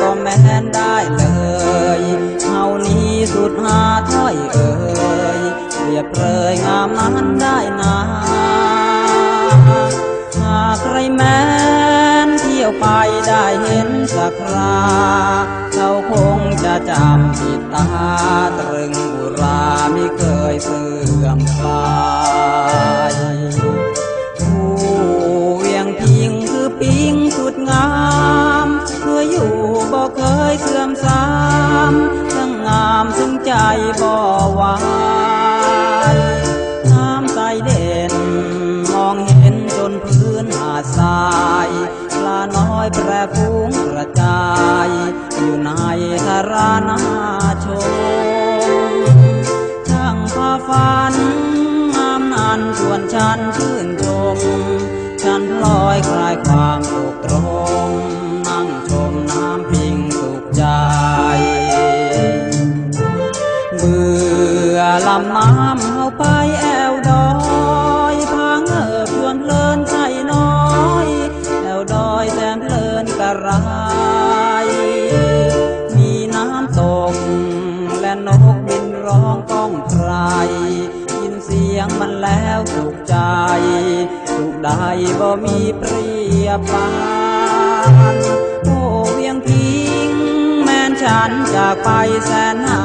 ก็แม้นได้เลยเฮานี้สุดหาถ้อยเอ่ยเปรียบเรยงามนั้นได้นาหากใครแม้นเที่ยวไปได้เห็นสักคราเขาคงจะจำติดตาตรึงบุราไม่เคยเสื่อมคลาื่อมสามทั้งงามซึ่งใจบ่หวายน้ำใสเด่น มองเห็นจนพื้นหาดทรายปลาน้อยแปรฟุ้งกระจาย อยู่ในทารานาชมช่างพาฝันงามนันชวนฉันชื่นชม ฉันลอยคลายความสุขตรงำตก และนกบินร้องก้องไพรยินเสียงมันแล้วสุขใจสุขใดบ่มีเปรียบปานโอ้เวียงพิงแม้นฉันจากไปแสนนา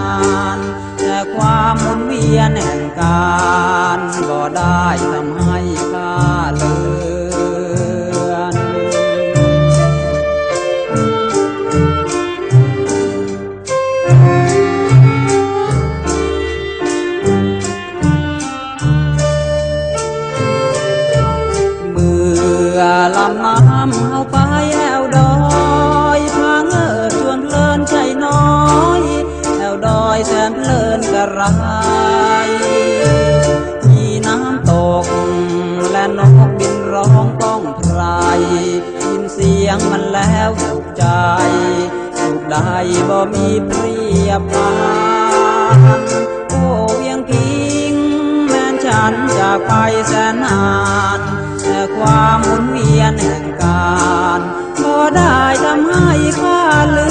นแต่ความมุนเวียนแห่งการบ่ได้ทำใลินกระไรมีน้ำตก และนกบินร้องก้องไพรยินเสียงมันแล้วสุขใจสุขใดบ่มีเปรียบปานโอ้เวียงพิง แม้นฉันจากไปแสนนานแต่ความหมุนเวียนแห่งการก็ได้ทำให้ข้าลื